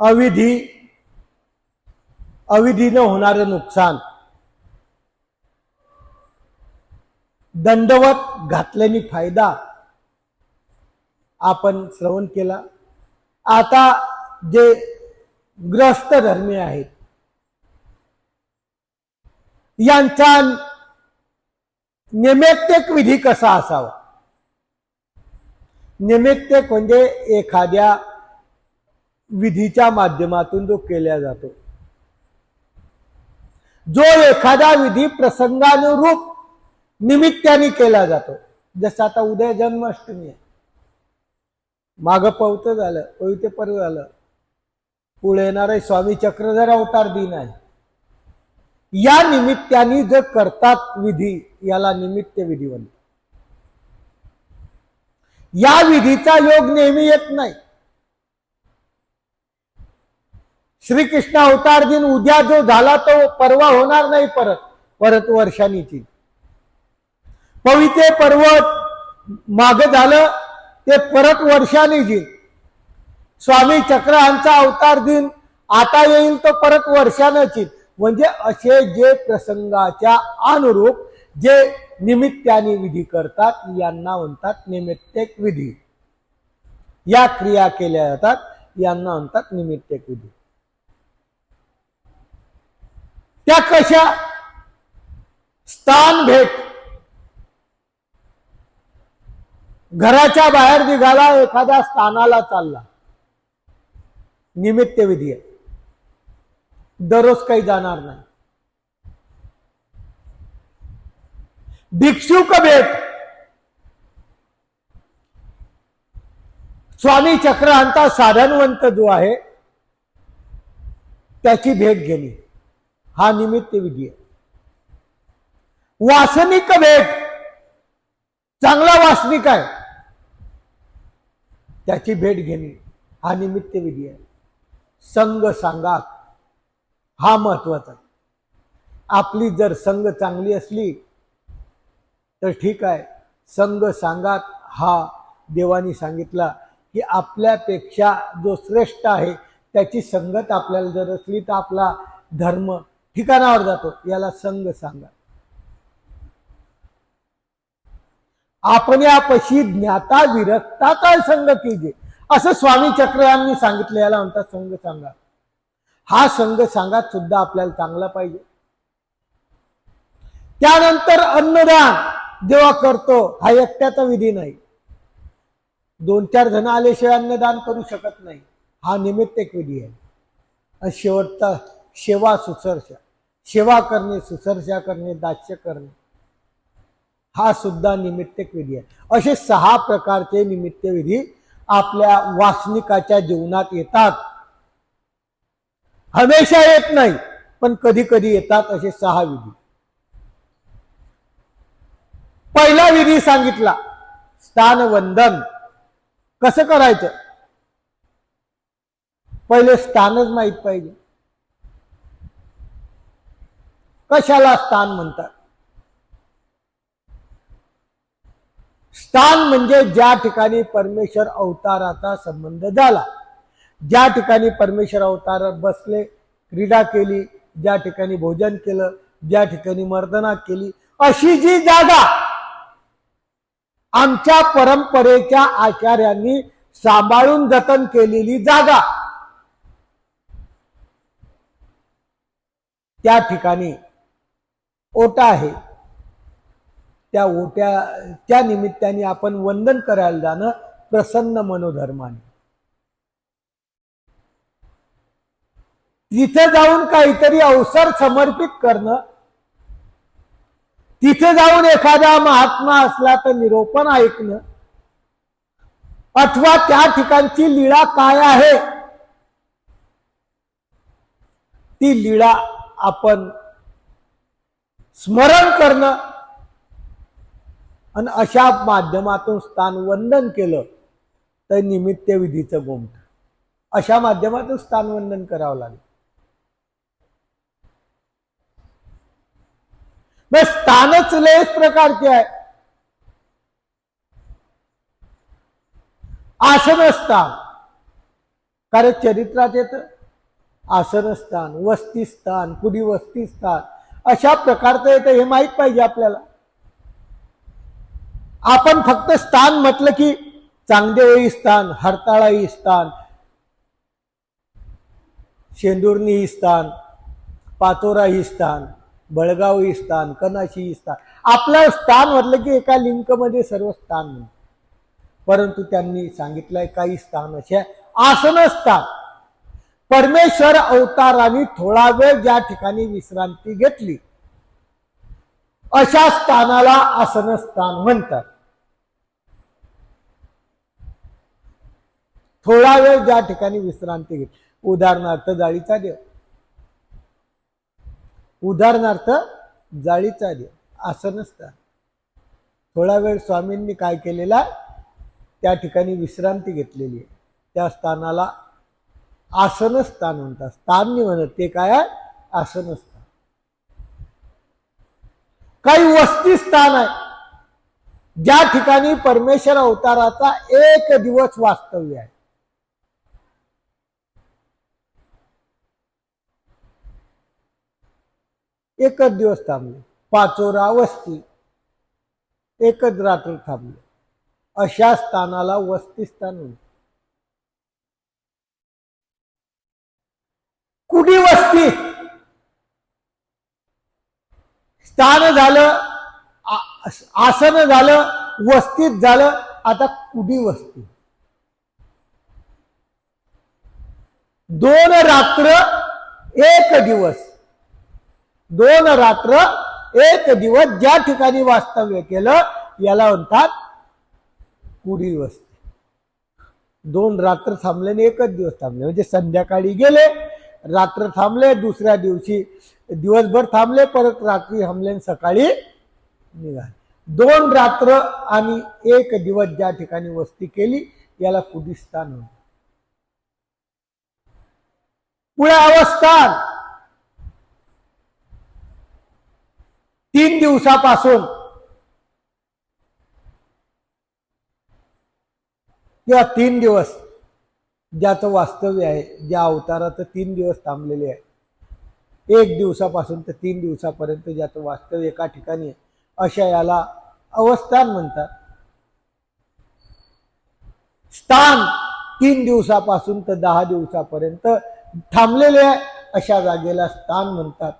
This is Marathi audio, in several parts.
अविधी अविधीनं होणारं नुकसान. दंडवत घातल्याने फायदा आपण श्रवण केला. आता जे ग्रस्त धर्मी आहेत यांचा निमित्तक विधी कसा असावा? निमित्तक म्हणजे एखाद्या विधीच्या माध्यमातून जो केला जातो. जो एखादा विधी प्रसंगानुरूप निमित्ताने केला जातो. जसं आता उद्या जन्माष्टमी आहे. माग पवत झालं पवित्र पर्व झालं. पुढे येणार आहे स्वामी चक्रधर अवतार दिन आहे. या निमित्ताने जे करतात विधी याला निमित्त विधी म्हणतात. या विधीचा योग नेहमी येत नाही. श्रीकृष्ण अवतार दिन उद्या जो झाला तो परवा होणार नाही परत. परत वर्षानीची पवित्र पर्वत माग झालं ते परत वर्षाने स्वामी स्वामी चक्रांचा अवतार दिन आता येईल तो परत वर्षानंच येईल. म्हणजे असे जे प्रसंगाच्या अनुरूप जे निमित्ताने विधी करतात यांना म्हणतात निमित्तेक विधी. या क्रिया केल्या जातात यांना म्हणतात निमित्तेक विधी. त्या कशा? स्थान भेट. घराच्या बाहेर निघाला एखाद्या स्थानाला चालला. निमित्त विधी आहे. दररोज काही जाणार नाही. भिक्षुक भेट. स्वामी चक्रांता साधनवंत जो आहे त्याची भेट घेणे. हा निमित्त विधी आहे. वासनिक भेट. चांगला वासनिक आहे. त्याची भेट घेणे हा निमित्त विधी आहे. संघ सांगात हा महत्त्वाचा आहे. आपली जर संघ चांगली असली तर ठीक आहे. संघ सांगात हा देवानी सांगितला की आपल्यापेक्षा जो श्रेष्ठ आहे त्याची संगत आपल्याला जर असली तर आपला धर्म ठिकाणावर जातो. याला संघ सांगा. आपण यापशी ज्ञाता विरक्ता काय संघ केजे? असं स्वामी चक्र यांनी सांगितलं याला म्हणतात संघ सांगा. हा संघ सांगात सुद्धा आपल्याला चांगला पाहिजे. त्यानंतर अन्नदान जेव्हा करतो हा एकट्याचा विधी नाही. दोन चार जण आल्याशिवाय अन्नदान करू शकत नाही. हा निमित्त एक विधी आहे. शेवटचा सेवा सुसर्षा सेवा करणे सुसर्षा करणे दास्य करणे. हा सुद्धा निमित्तक विधी आहे. असे सहा प्रकारचे निमित्त विधी आपल्या वासनिकाच्या जीवनात येतात. हमेशा येत नाही पण कधी कधी येतात असे सहा विधी. पहिला विधी सांगितला स्थानवंदन. कसं करायचं? पहिले स्थानच माहीत पाहिजे. कशाला स्थान म्हणतात? स्थान म्हणजे ज्या ठिकाणी परमेश्वर अवताराचा संबंध झाला. ज्या ठिकाणी परमेश्वर अवतारात बसले क्रीडा केली ज्या ठिकाणी भोजन केलं ज्या ठिकाणी मर्दना केली अशी जी जागा आमच्या परंपरेच्या आचार्यांनी सांभाळून जतन केलेली जागा त्या ठिकाणी ओटा आहे. त्या ओट्या त्या निमित्ताने आपण वंदन करायला जाणं प्रसन्न मनोधर्माने. तिथे जाऊन काहीतरी अवसर समर्पित करणं. तिथे जाऊन एखादा महात्मा असला तर निरोपण ऐकणं. अथवा त्या ठिकाणची लीळा काय आहे? ती लीळा आपण स्मरण करणं. आणि अशा माध्यमातून स्थान वंदन केलं तर निमित्त विधीचं गोमट अशा माध्यमातून स्थान वंदन करावं लागेल. मग स्थानच लयच प्रकारचे आहे. आसन स्थान कारण चरित्रात येतं आसनस्थान वस्तीस्थान कुडी वस्तीस्थान? अशा प्रकारचं येतं हे माहीत पाहिजे आपल्याला. आपण फक्त स्थान म्हटलं की चांगदेवही स्थान हरताळाई स्थान शेंदुर्णी स्थान पाचोरा स्थान बळगाव ही स्थान कनाशी स्थान. आपलं स्थान म्हटलं की एका लिंकमध्ये सर्व स्थान म्हणतात. परंतु त्यांनी सांगितलंय काही स्थान असे आसन स्थान. परमेश्वर अवताराने थोडा वेळ ज्या ठिकाणी विश्रांती घेतली अशा स्थानाला आसनस्थान म्हणतात. थोडा वेळ ज्या ठिकाणी विश्रांती घेतली उदाहरणार्थ जाळीचा देव. उदाहरणार्थ जाळीचा देव आसनस्थान. थोडा वेळ स्वामींनी काय केलेला त्या ठिकाणी विश्रांती घेतलेली आहे. त्या स्थानाला आसनस्थान म्हणतात. स्थान नाही म्हणत ते काय आहे? आसनस्थान काही वस्ती स्थान आहे. ज्या ठिकाणी परमेश्वर अवताराचा एक दिवस वास्तव्य आहे. एकच दिवस थांबले. पाचोरा वस्ती. एकच रात्र थांबले. अशा स्थानाला वस्ती स्थान म्हणतात. कुडी वस्ती? स्थान झालं आसन झालं वस्तीत झालं आता कुडी वस्ती? दोन रात्र एक दिवस. दोन रात्र एक दिवस ज्या ठिकाणी वास्तव्य केलं याला म्हणतात कुडी वस्ती. दोन रात्र थांबले आणि एकच दिवस थांबले. म्हणजे संध्याकाळी गेले रात्र थांबले दुसऱ्या दिवशी दिवसभर थांबले परत रात्री थांबले आणि सकाळी निघाले. दोन रात्र आणि एक दिवस ज्या ठिकाणी वस्ती केली याला कुदिस्तान म्हणतात. पुढे अवस्थान. तीन दिवसापासून किंवा तीन दिवस ज्याचं वास्तव्य आहे ज्या अवताराचं तीन दिवस थांबलेले आहे. एक दिवसापासून तर तीन दिवसापर्यंत ज्याचं वास्तव्य एका ठिकाणी आहे अशा याला अवस्थान म्हणतात. स्थान तीन दिवसापासून तर दहा दिवसापर्यंत थांबलेले आहे अशा जागेला स्थान म्हणतात.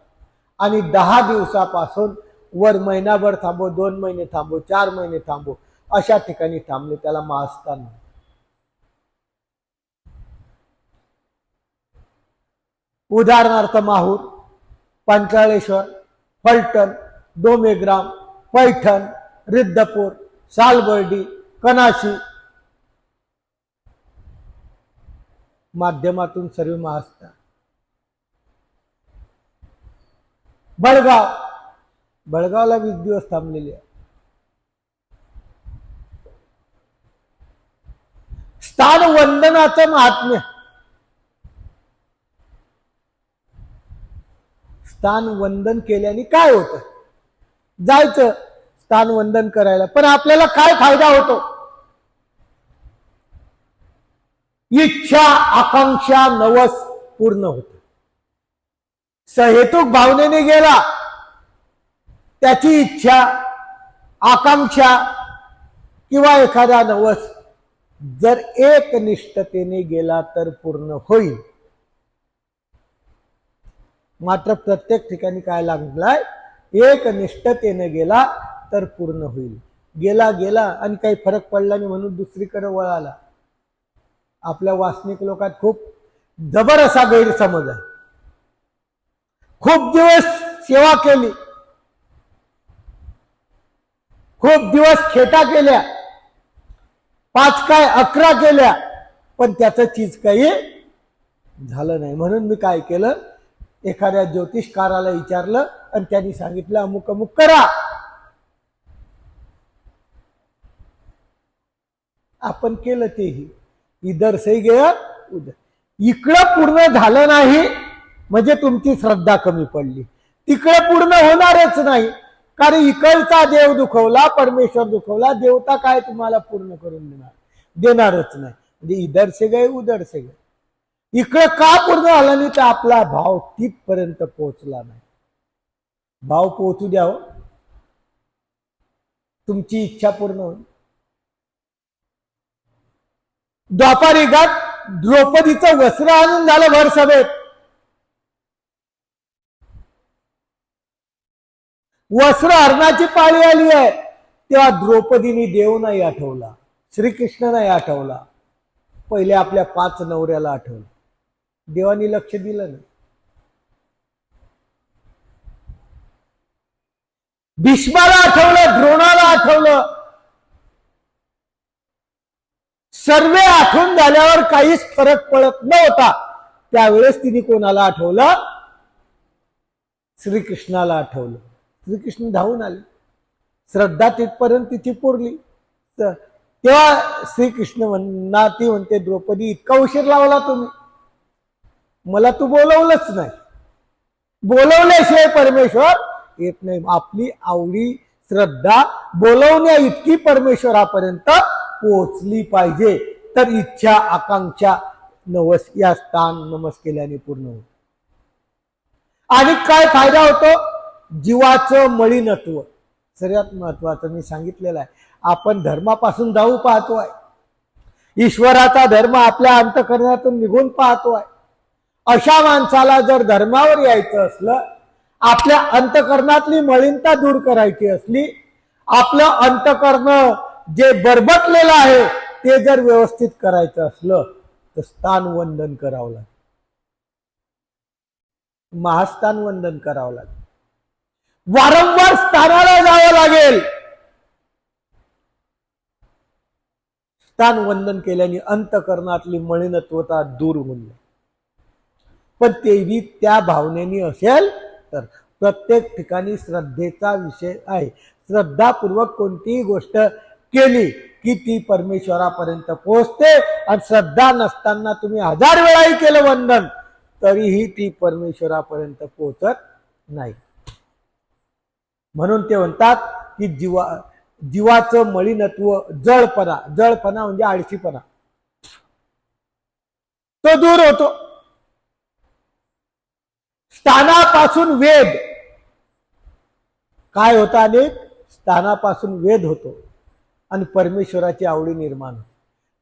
आणि दहा दिवसापासून वर महिनाभर थांबो दोन महिने थांबो चार महिने थांबो अशा ठिकाणी थांबले त्याला महास्थान म्हणतात. उदाहरणार्थ माहूर पंचाळेश्वर फलटण डोमेग्राम पैठण रिद्धपूर सालबर्डी कनाशी माध्यमातून सर्व महास्थान बळगाव. बळगावला वीस दिवस थांबलेले आहे स्थान वंदनाचं महात्म्य. स्थान वंदन केल्याने काय होतं? जायचं स्थान वंदन करायला. पण आपल्याला काय फायदा होतो? इच्छा आकांक्षा नवस पूर्ण होत. सहेतुक भावनेने गेला त्याची इच्छा आकांक्षा किंवा एखादा नवस जर एक निष्ठतेने गेला तर पूर्ण होईल. मात्र प्रत्येक ठिकाणी काय लागलाय? एक निष्ठतेनं गेला तर पूर्ण होईल. गेला गेला आणि काही फरक पडला नाही म्हणून दुसरीकडे वळाला. आपल्या वासनिक लोकात खूप जबर असा गैरसमज आहे. खूप दिवस सेवा केली. खूप दिवस खेटा केल्या. पाच काय अकरा केल्या. पण त्याचं चीज काही झालं नाही. म्हणून मी काय केलं? एखाद्या ज्योतिषकाराला विचारलं आणि त्यांनी सांगितलं अमुक अमुक करा. आपण केलं तेही. इधर सही गया इकडं पूर्ण झालं नाही म्हणजे तुमची श्रद्धा कमी पडली. तिकडं पूर्ण होणारच नाही कारण इकडचा देव दुखवला परमेश्वर दुखवला देवता काय तुम्हाला पूर्ण करून देणार? देणारच नाही. म्हणजे इधर से गए उधर से गए इकडं का पूर्ण झाला नाही तर आपला भाव तिथपर्यंत पोहोचला नाही. भाव पोहोचू द्याव हो. तुमची इच्छा पूर्ण होईल. द्वापारी युगात द्रौपदीचं वस्त्र आणून झालं भर सभेत वस्त्र हरणाची पाळी आली आहे. तेव्हा द्रौपदीने देव नाही आठवला श्रीकृष्ण नाही आठवला. पहिले आपल्या पाच नवऱ्याला आठवलं. देवानी लक्ष दिलं नाही भीष्माला आठवलं द्रोणाला आठवलं. सर्व आठवून झाल्यावर काहीच फरक पडत नव्हता. त्यावेळेस तिने कोणाला आठवलं? श्रीकृष्णाला आठवलं. श्रीकृष्ण धावून आले. श्रद्धा तिथपर्यंत तिची पुरली. तर तेव्हा श्रीकृष्ण म्हणा ती म्हणते द्रौपदी इतका उशीर लावला तुम्ही. मला तू बोलवलंच नाही. बोलवल्याशिवाय परमेश्वर येत नाही. आपली आवडी श्रद्धा बोलवण्या इतकी परमेश्वरापर्यंत पोहोचली पाहिजे. तर इच्छा आकांक्षा नवस या स्थान नमस केल्याने पूर्ण होत आणि काय फायदा होतो? जीवाचं मळीनत्व सर्वात महत्वाचं मी सांगितलेलं आहे. आपण धर्मापासून जाऊ पाहतोय. ईश्वराचा धर्म आपल्या अंतकरणातून निघून पाहतोय. अशा माणसाला जर धर्मावर यायचं असलं आपल्या अंतकरणातली मलिनता दूर करायची असली आपलं अंतकरण जे बरबटलेलं आहे ते जर व्यवस्थित करायचं असलं तर स्थान वंदन करावं लागेल. महास्थान वंदन करावं लागेल. वारंवार स्थानाला जावं लागेल. स्थान वंदन केल्याने अंतकरणातली मलिनत्वता दूर होऊन जाईल. पण तेही त्या भावनेनी असेल तर प्रत्येक ठिकाणी श्रद्धेचा विषय आहे. श्रद्धापूर्वक कोणतीही गोष्ट केली की ती परमेश्वरापर्यंत पोहोचते आणि श्रद्धा नसताना तुम्ही हजार वेळाही केलं वंदन तरीही ती परमेश्वरापर्यंत पोहोचत नाही. म्हणून ते म्हणतात की जीवा जीवाचं मळीनत्व जळपणा जळपणा म्हणजे आळशीपणा. तो दूर होतो. स्थानापासून वेद. काय होता अनेक? स्थानापासून वेद होतो. आणि परमेश्वराची आवडी निर्माण होते.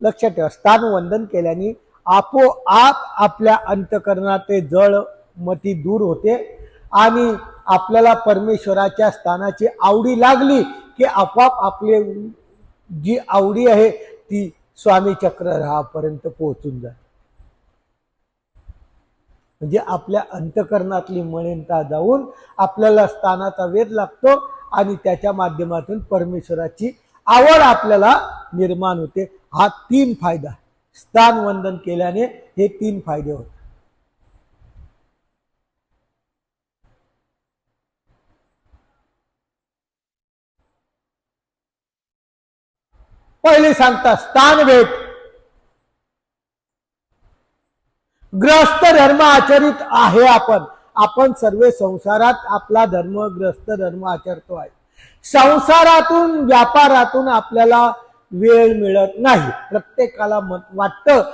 लक्षात ठेवा स्थान वंदन केल्याने आपोआप आपल्या अंतकरणाचे जळ मती दूर होते आणि आपल्याला परमेश्वराच्या स्थानाची आवडी लागली की आपोआप आपले जी आवडी आहे ती स्वामी चक्र राहापर्यंत पोहोचून जाते. म्हणजे आपल्या अंतकरणातली मळेंता जाऊन आपल्याला स्थानाचा वेध लागतो आणि त्याच्या माध्यमातून परमेश्वराची आवड आपल्याला निर्माण होते. हा तीन फायदा स्थान वंदन केल्याने हे तीन फायदे होते पहिले सांगता स्थान भेट. ग्रस्त धर्म आचरित आहे आपण. आपण सर्व संसारात आपला धर्म ग्रस्त धर्म आचरतो आहे संसारातून व्यापारातून आपल्याला वेळ मिळत नाही. प्रत्येकाला मत वाटतं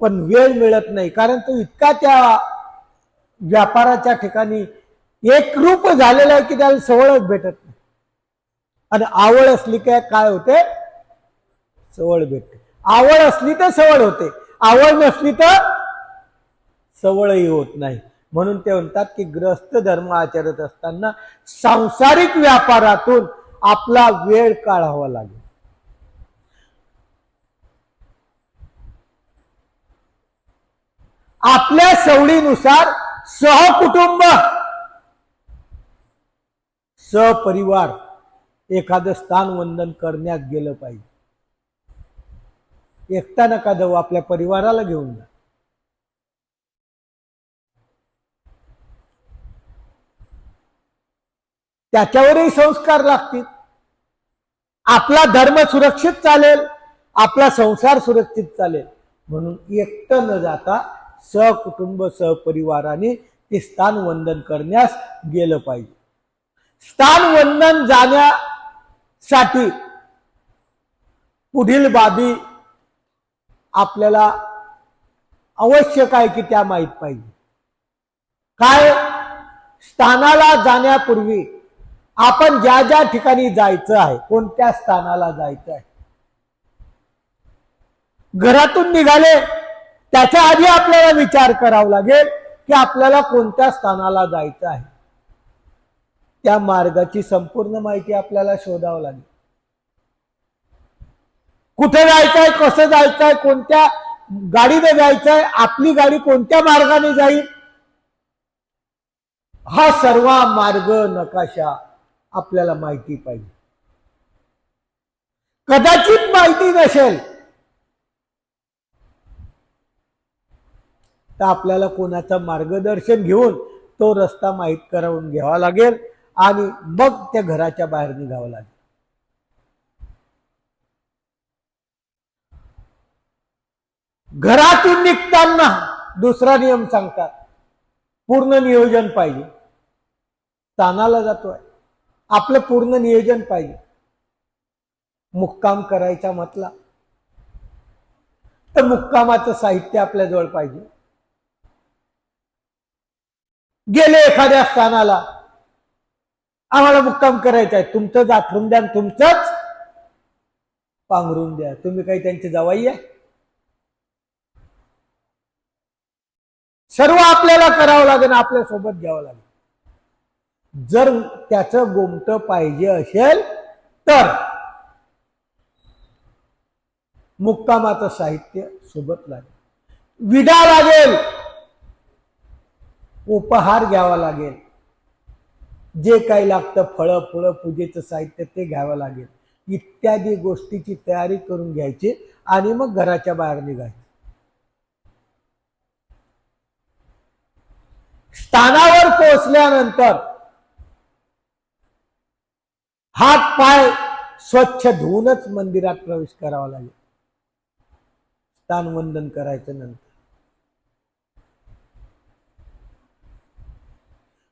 पण वेळ मिळत नाही. कारण तो इतका त्या व्यापाराच्या ठिकाणी एकरूप झालेला आहे की त्याला सवळच भेटत नाही. आणि आवड असली काय काय होते? सवळ भेटते. आवड असली तर सवळ होते. आवड नसली तर सवळही होत नाही. म्हणून ते म्हणतात की ग्रस्त धर्म आचरत असताना सांसारिक व्यापारातून आपला वेळ काढावा लागेल. आपल्या सवडीनुसार सहकुटुंब सहपरिवार एखादं स्थान वंदन करण्यात गेलं पाहिजे. एकटा नका जाऊ आपल्या परिवाराला घेऊन जा. त्याच्यावरही संस्कार लागतील. आपला धर्म सुरक्षित चालेल आपला संसार सुरक्षित चालेल. म्हणून एकटं न जाता सहकुटुंब सहपरिवाराने ते स्थान वंदन करण्यास गेलं पाहिजे. स्थान वंदन जाण्यासाठी पुढील बाबी आपल्याला आवश्यक आहे की त्या माहीत पाहिजे. काय? स्थानाला जाण्यापूर्वी आपण ज्या ज्या ठिकाणी जायचं आहे कोणत्या स्थानाला जायचं आहे? घरातून निघाले त्याच्या आधी आपल्याला विचार करावा लागेल की आपल्याला कोणत्या स्थानाला जायचं आहे. त्या मार्गाची संपूर्ण माहिती आपल्याला शोधावं लागेल. कुठे जायचंय कसं जायचंय कोणत्या गाडीने जायचंय आपली गाडी कोणत्या मार्गाने जाईल? हा सर्व मार्ग नकाशा. आपल्याला माहिती पाहिजे. कदाचित माहिती नसेल तर आपल्याला कोणाचं मार्गदर्शन घेऊन तो रस्ता माहीत करून घ्यावा लागेल आणि मग त्या घराच्या बाहेर निघावं लागेल. घरातून निघताना दुसरा नियम सांगतात पूर्ण नियोजन पाहिजे. स्थानाला जातोय. आपलं पूर्ण नियोजन पाहिजे. मुक्काम करायचा म्हटला तर मुक्कामाचं साहित्य आपल्या जवळ पाहिजे. गेले एखाद्या स्थानाला आम्हाला मुक्काम करायचा आहे. तुमचं जाथरून द्या तुमचंच पांघरून द्या. तुम्ही काही त्यांचे जवाई आहे? सर्व आपल्याला करावं लागेल आपल्यासोबत घ्यावं लागेल. जर त्याचं गोमट पाहिजे असेल तर मुक्कामाचं साहित्य सोबत लागेल. विडा लागेल. उपहार घ्यावा लागेल. जे काही लागतं फळं फुळं पूजेचं साहित्य ते घ्यावं लागेल. इत्यादी गोष्टीची तयारी करून घ्यायची आणि मग घराच्या बाहेर निघायचं. स्थानावर पोहोचल्यानंतर हात पाय स्वच्छ धुवूनच मंदिरात प्रवेश करावा लागेल. स्थान वंदन करायचं नंतर.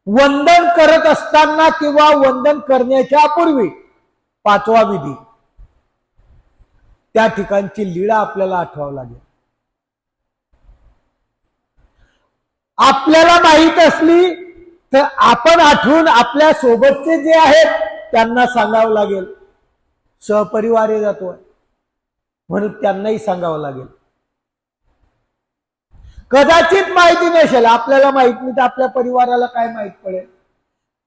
वंदन करत असताना किंवा वंदन करण्याच्या पूर्वी पाचवा विधी. त्या ठिकाणची लीळा आपल्याला आठवावं लागेल. आपल्याला माहीत असली तर आपण आठवून आपल्या सोबतचे जे आहेत त्यांना सांगावं लागेल. सहपरिवार जातोय. म्हणून त्यांनाही सांगावं लागेल. कदाचित माहिती नसेल आपल्याला माहीत नाही तर आपल्या परिवाराला काय माहीत पडेल?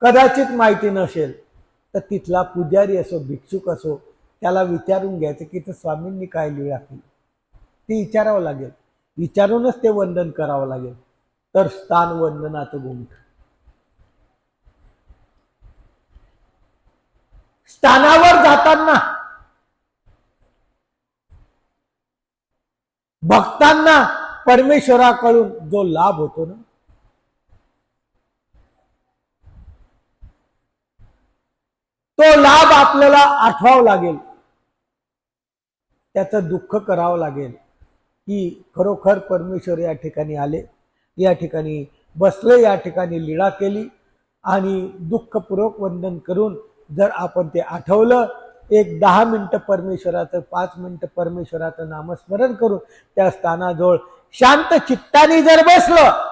कदाचित माहिती नसेल तर तिथला पुजारी असो भिक्षुक असो त्याला विचारून घ्यायचं की तर स्वामींनी काय लिहिलं असेल ते विचारावं लागेल. विचारूनच ते वंदन करावं लागेल. तर स्थान वंदनाचं गुमठ स्थानावर जाताना भक्तांना परमेश्वराकडून जो लाभ होतो ना तो लाभ आपल्याला आठवावा लागेल. त्याचं दुःख करावं लागेल की खरोखर परमेश्वर या ठिकाणी आले या ठिकाणी बसले या ठिकाणी लीळा केली आणि दुःखपूर्वक वंदन करून जर आपण ते आठवलं एक दहा मिनटं परमेश्वराचं पाच मिनटं परमेश्वराचं नामस्मरण करून त्या स्थानाजवळ शांत चित्ताने जर बसलं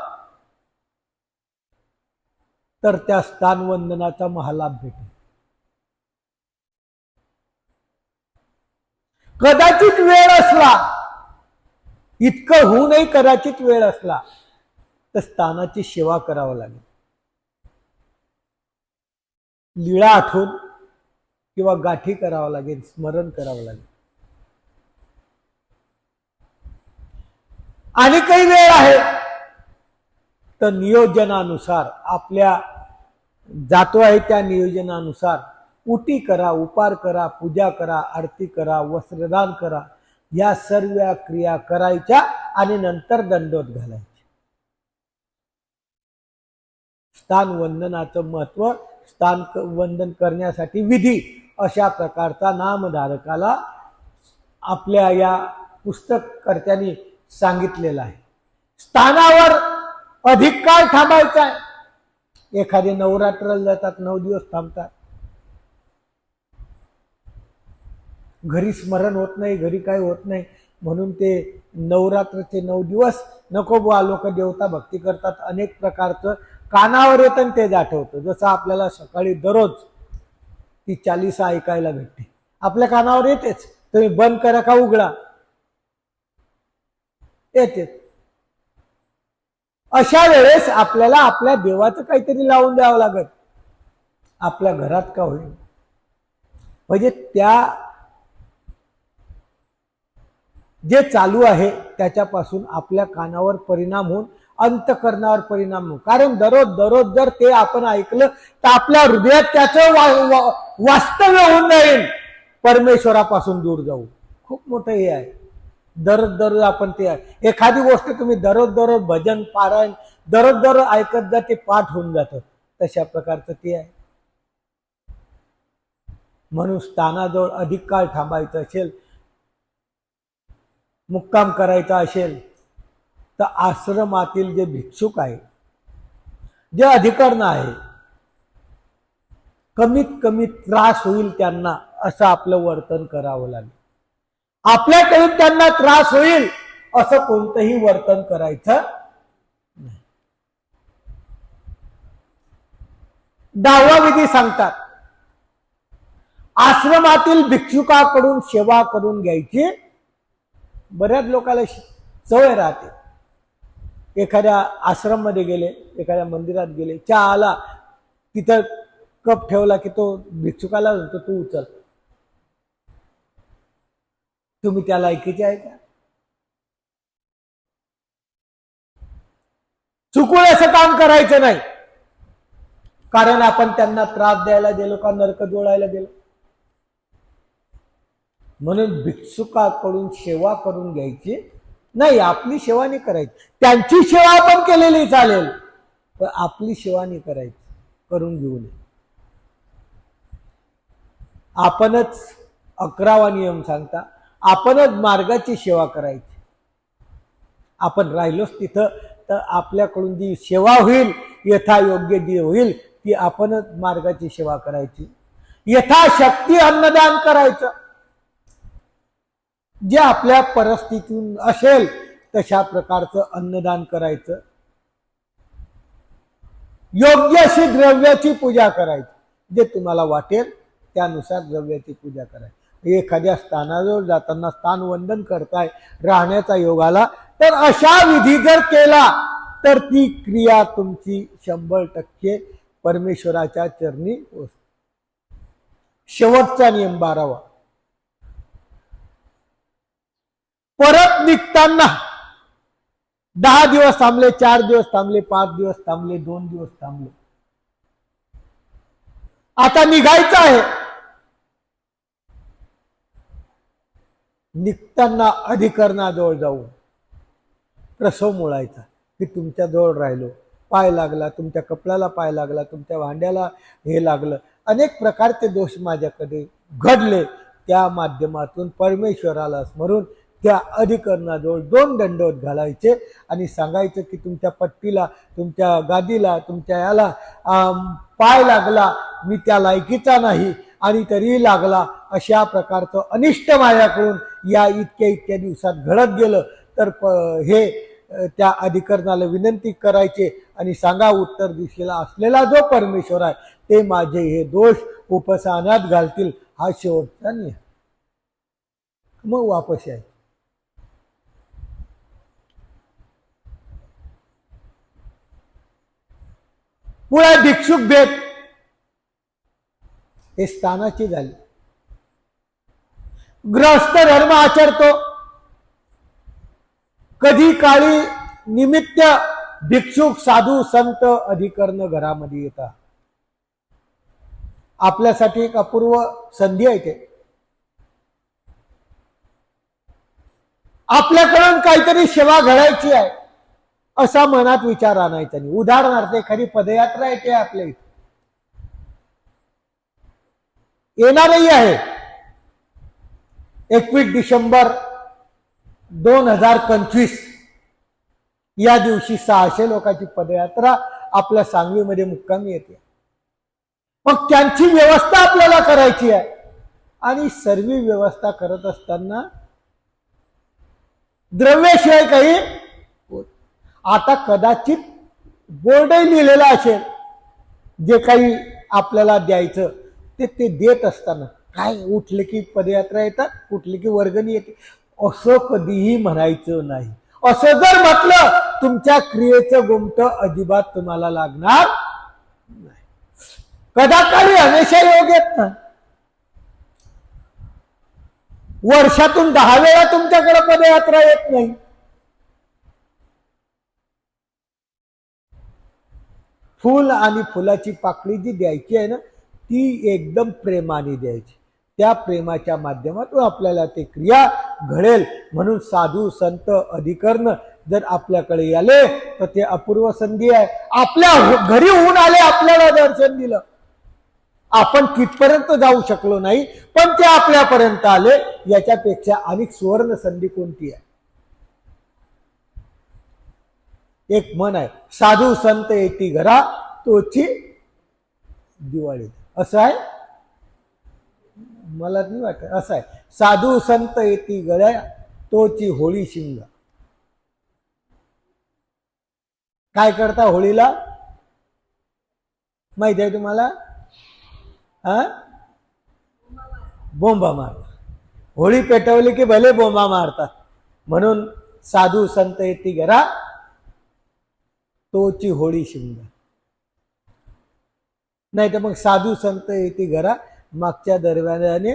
तर त्या स्थान वंदनाचा महालाभ भेटेल. कदाचित वेळ असला इतकं होऊनही कदाचित वेळ असला तर स्थानाची सेवा करावं लागेल. लीळा आठवून किंवा गाठी करावं लागेल स्मरण करावं लागेल. आणि काही वेळ आहे तर नियोजनानुसार आपल्या जातो आहे त्या नियोजनानुसार उटी करा उपार करा पूजा करा आरती करा वस्त्रदान करा या सर्व क्रिया करायच्या आणि नंतर दंडोत घालायचे. स्थान वंदनाचं महत्त्व स्थान वंदन करण्यासाठी विधी अशा प्रकारचा नामधारकाला आपल्या या पुस्तककर्त्यांनी सांगितलेला आहे. स्थानावर अधिक काळ थांबायचा आहे. एखादे नवरात्राला जातात नऊ दिवस थांबतात. घरी स्मरण होत नाही घरी काय होत नाही. म्हणून ते नवरात्रचे नऊ दिवस नको बुवा लोक देवता भक्ती करतात. अनेक प्रकारचं कानावर येतं आणि तेच आठवतं जसं आपल्याला सकाळी दररोज ती चालिसा ऐकायला भेटते. आपल्या कानावर येतेच. तुम्ही बंद करा का उघडा? येते. अशा वेळेस आपल्याला आपल्या देवाचं काहीतरी लावून द्यावं लागत आपल्या घरात का होईल? म्हणजे त्या जे चालू आहे त्याच्यापासून आपल्या कानावर परिणाम होऊन अंतकरणावर परिणाम होऊ कारण दररोज दररोज जर ते आपण ऐकलं तर आपल्या हृदयात त्याचं वा- वा- वास्तव्य होऊन जाईल. परमेश्वरापासून दूर जाऊ. खूप मोठं हे आहे. दररोज दररोज आपण ते आहे एखादी गोष्ट तुम्ही दररोज दररोज भजन पारायण दररोज दररोज ऐकत जा ते पाठ होऊन जातं. तशा प्रकारचं ते आहे. म्हणून स्थानाजवळ अधिक काळ थांबायचं असेल मुक्काम करायचा असेल तर आश्रमातील जे भिक्षुक आहे जे अधिकरण आहे कमीत कमी त्रास होईल त्यांना असं आपलं वर्तन करावं लागेल. आपल्याकडून त्यांना त्रास होईल असं कोणतंही वर्तन करायचं नाही. दहावा विधी सांगतात आश्रमातील भिक्षुकाकडून सेवा करून घ्यायची बऱ्याच लोकांना सवय राहते. एखाद्या आश्रममध्ये गेले एखाद्या मंदिरात गेले चहा आला तिथं कप ठेवला की तो भिक्षुकाला म्हणतो तू उचल. तुम्ही त्या लायकीचे आहे का? चुकून असं काम करायचं नाही. कारण आपण त्यांना त्रास द्यायला गेलो का नरक जोडायला गेलो? म्हणून भिक्षुकाकडून सेवा करून घ्यायची नाही आपली सेवा नाही करायची. त्यांची सेवा आपण केलेली चालेल पण आपली सेवा नाही करायची. करून घेऊ नये. आपणच अकरावा नियम सांगता आपणच मार्गाची सेवा करायची. आपण राहिलोच तिथं तर आपल्याकडून जी सेवा होईल यथायोग्य जी होईल ती आपणच मार्गाची सेवा करायची. यथाशक्ती अन्नदान करायचं. जे आपल्या परिस्थितीतून असेल तशा प्रकारचं अन्नदान करायचं. योग्य अशी द्रव्याची पूजा करायची जे तुम्हाला वाटेल त्यानुसार द्रव्याची पूजा करायची. एखाद्या स्थानाजवळ जाताना स्थान वंदन करताय राहण्याचा योग आला तर अशा विधी जर केला तर ती क्रिया तुमची शंभर टक्के परमेश्वराच्या चरणी पोहोचते. शेवटचा नियम बारावा. परत निघताना दहा दिवस थांबले चार दिवस थांबले पाच दिवस थांबले दोन दिवस थांबले. आता निघायचं आहे. निघताना अधिकरणाजवळ जाऊन प्रसव मुळायचा की तुमच्या जवळ राहिलो. पाय लागला तुमच्या कपड्याला पाय लागला तुमच्या भांड्याला हे लागलं. अनेक प्रकारचे दोष माझ्याकडे घडले. त्या माध्यमातून परमेश्वराला स्मरून त्या अधिकरणाजवळ दोन दंडवत घालायचे आणि सांगायचं की तुमच्या पट्टीला तुमच्या गादीला तुमच्या याला पाय लागला मी त्या लायकीचा नाही आणि तरीही लागला अशा प्रकारचं अनिष्ट माझ्याकडून या इतक्या इतक्या दिवसात घडत गेलं. तर प- हे त्या अधिकरणाला विनंती करायचे आणि सांगा उत्तर दिशेला असलेला जो परमेश्वर आहे ते माझे हे दोष उपसानात घालतील हा शेवटचा नियम. मग वापस यायचं. मुळा भिक्षुक भेट हे स्थानाची झाली. ग्रहस्थ धर्म आचरतो. कधी काळी निमित्त भिक्षुक साधू संत अधिकर्ण घरामध्ये येतात. आपल्यासाठी एक अपूर्व संधी आहे ते. आपल्याकडून काहीतरी सेवा घडायची आहे. असा मनात विचार आणायचा नाही. उदाहरणार्थ एखादी पदयात्रा येते आपल्या इथे. येणारही आहे. एकवीस डिसेंबर दोन हजार पंचवीस. या दिवशी सहाशे लोकांची पदयात्रा आपल्या सांगलीमध्ये मुक्कामी येते. मग त्यांची व्यवस्था आपल्याला करायची आहे. आणि सर्व व्यवस्था करत असताना द्रव्याशिवाय काही आता कदाचित बोर्डही लिहिलेला असेल जे काही आपल्याला द्यायचं ते ते देत असताना. काय उठले की पदयात्रा येतात कुठले की वर्गणी येते. असं कधीही म्हणायचं नाही. असं जर म्हटलं तुमच्या क्रियेचं गुमट अजिबात तुम्हाला लागणार नाही. कदाकाळी हमेशा योग येत ना वर्षातून दहा वेळा तुमच्याकडे पदयात्रा येत नाही. फुल आणि फुलाची पाकळी जी द्यायची आहे ना ती एकदम प्रेमाने द्यायची. त्या प्रेमाच्या माध्यमातून आपल्याला ते क्रिया घडेल. म्हणून साधू संत अधिकरण जर आपल्याकडे आले तर ते अपूर्व संधी आहे. आपल्या घरी होऊन आले आपल्याला दर्शन दिलं. आपण तिथपर्यंत जाऊ शकलो नाही पण ते आपल्यापर्यंत आले याच्यापेक्षा अनेक सुवर्ण संधी कोणती आहे? एक मन आहे साधू संत येती घरा तोची दिवाळी. असं आहे? मला नाही वाटत असं आहे. साधू संत येती गळ्या तोची होळी शिंग. काय करता होळीला? माहिती आहे तुम्हाला? हा बोंबा मारता. होळी पेटवली की भले बोंबा मारतात म्हणून साधू संत येती घरा तोची होळी शिंग नाही तर मग साधू संत येते घरा मागच्या दरम्याने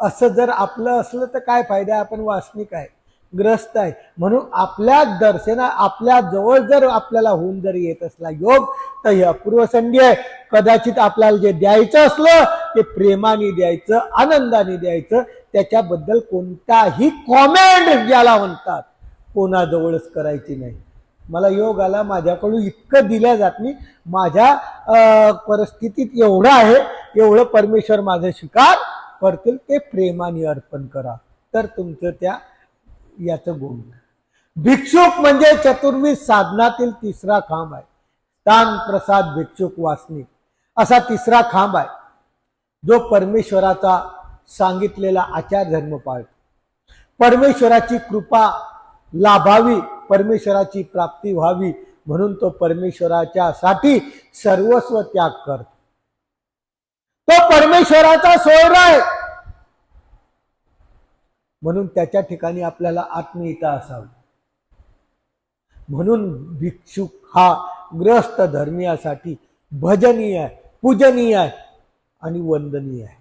असं जर आपलं असलं तर काय फायदा आहे? आपण वासनिक आहे ग्रस्त आहे. म्हणून आपल्या दर्शना आपल्या जवळ जर आपल्याला होऊन जर येत असला योग तर ही अपूर्व संधी आहे. कदाचित आपल्याला जे द्यायचं असलं ते प्रेमाने द्यायचं आनंदाने द्यायचं त्याच्याबद्दल कोणताही कॉमेंट ज्याला म्हणतात. कोणाजवळच करायची नाही. मला योग आला माझ्याकडून इतकं दिल्या जात नाही. माझ्या परिस्थितीत एवढं आहे एवढं परमेश्वर माझं शिकार करतील ते प्रेमाने अर्पण करा. तर तुमचं त्या याचं गुण. भिक्षुक म्हणजे चतुर्विध साधनातील तिसरा खांब आहे. तान प्रसाद भिक्षुक वासनिक. असा तिसरा खांब आहे. जो परमेश्वराचा सांगितलेला आचार धर्म पाळतो. परमेश्वराची कृपा लाभावी परमेश्वराची प्राप्ती व्हावी म्हणून तो परमेश्वराच्या साठी सर्वस्व त्याग करतो. तो परमेश्वराचा सोयरा आहे. म्हणून त्याच्या ठिकाणी आपल्याला आत्मीयता असावी. म्हणून भिक्षुक हा ग्रस्त धर्मियासाठी भजनीय आहे पूजनीय आहे आणि वंदनीय आहे.